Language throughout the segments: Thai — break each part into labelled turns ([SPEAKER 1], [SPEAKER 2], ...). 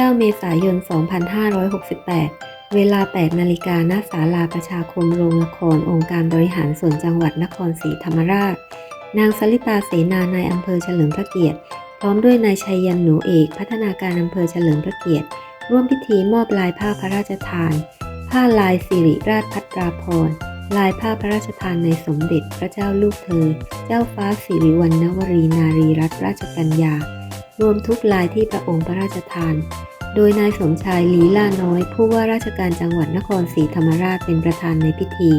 [SPEAKER 1] 9 เมษายน 2568 เวลา 8 นาฬิกาณศาลาประชาคมโรงละครองค์การบริหารส่วนจังหวัดนครศรีธรรมราช นางสลิตาเสนานายอำเภอเฉลิมพระเกียรติ พร้อมด้วยนายชัยยันหนูเอก พัฒนาการอำเภอเฉลิมพระเกียรติ ร่วมพิธีมอบลายผ้าพระราชทาน ผ้าลายสิริราชพัตราพรลายผ้าพระราชทานในสมเด็จพระเจ้าลูกเธอ เจ้าฟ้าสิริวัณณวรีนารีรัตนราชกัญญา รวมทุกลายที่พระองค์พระราชทาน โดยนายสมชายลีลาน้อย ผู้ว่าราชการจังหวัดนครศรีธรรมราชเป็นประธานในพิธี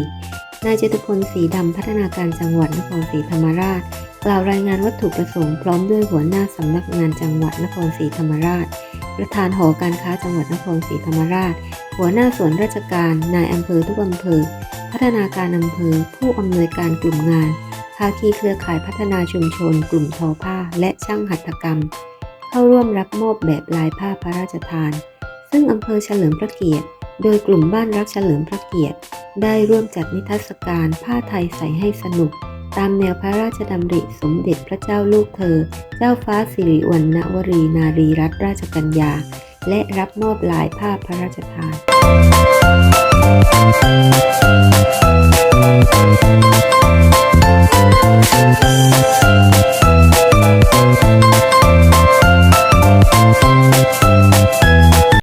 [SPEAKER 1] นายจตุพลศรีดำพัฒนาการจังหวัดนครศรีธรรมราช กล่าวรายงานวัตถุประสงค์พร้อมด้วยหัวหน้าสำนักงานจังหวัดนครศรีธรรมราช ประธานหอการค้าจังหวัดนครศรีธรรมราช หัวหน้าส่วนราชการนายอำเภอทุกอำเภอ พัฒนาการอำเภอ ผู้อำนวยการกลุ่มงานภาคีเครือข่ายพัฒนาชุมชน กลุ่มทอผ้า และช่างหัตถกรรม เข้าร่วมรับมอบแบบลายผ้าพระราชทาน ซึ่งอำเภอเฉลิมพระเกียรติ โดยกลุ่มบ้านรักเฉลิมพระเกียรติ ได้ร่วมจัดนิทรรศการผ้าไทยใส่ให้สนุก ตามแนวพระราชดำริสมเด็จพระเจ้าลูกเธอ เจ้าฟ้าสิริวัณณวรีนารีรัตนราชกัญญา และรับมอบลายผ้าพระราชทาน
[SPEAKER 2] Thank